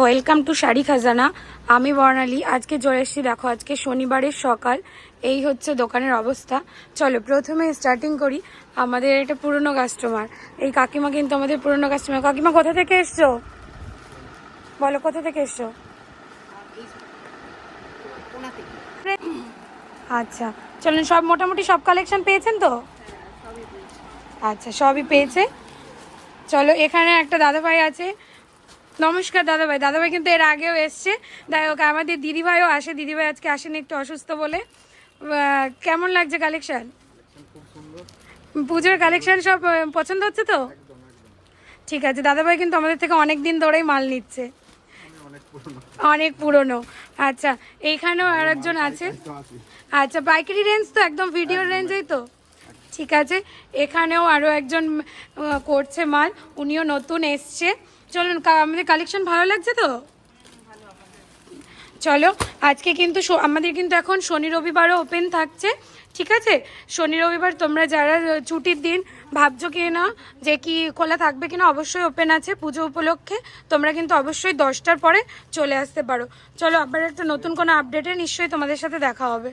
Welcome to sari খাজানা। আমি বর্ণালী। আজকে চলে এসেছি, দেখো, আজকে শনিবারের সকাল। এই হচ্ছে দোকানের অবস্থা। চলো, প্রথমে স্টার্টিং করি আমাদের এটা পুরনো কাস্টমার এই কাকিমা কিন্তু আমাদের পুরনো কাস্টমার কাকিমা, কোথা থেকে এসছো? বলো, কোথা থেকে এসছো? আচ্ছা চলুন, সব মোটামুটি সব কালেকশন পেয়েছেন তো? আচ্ছা সবই পেয়েছে। চলো, এখানে একটা দাদাভাই আছে। নমস্কার দাদাভাই। দাদাভাই কিন্তু এর আগেও এসছে। যাই হোক, আমাদের দিদিভাইও আসে। দিদিভাই আজকে আসেন একটু অসুস্থ বলে। কেমন লাগছে কালেকশন পুজোর কালেকশন সব পছন্দ হচ্ছে তো? ঠিক আছে, দাদাভাই কিন্তু আমাদের থেকে অনেক দিন ধরেই মাল নিচ্ছে। অনেক পুরনো। আচ্ছা এইখানেও আর একজন আছে। আচ্ছা পাইকারি রেঞ্জ তো একদম ভিডিও রেঞ্জেই তো। ঠিক আছে, এখানেও আরও একজন করছে মাল। উনিও নতুন এসছে। চলুন আমাদের কালেকশন ভালো লাগছে তো? চলো, আজকে কিন্তু আমাদের কিন্তু এখন শনি রবিবারও ওপেন থাকছে, ঠিক আছে? শনি রবিবার তোমরা যারা ছুটির দিন ভাবছ কি না যে কি খোলা থাকবে কিনা অবশ্যই ওপেন আছে পুজো উপলক্ষে। তোমরা কিন্তু অবশ্যই দশটার পরে চলে আসতে পারো। চলো, আবার একটা নতুন কোনো আপডেটে নিশ্চয়ই তোমাদের সাথে দেখা হবে।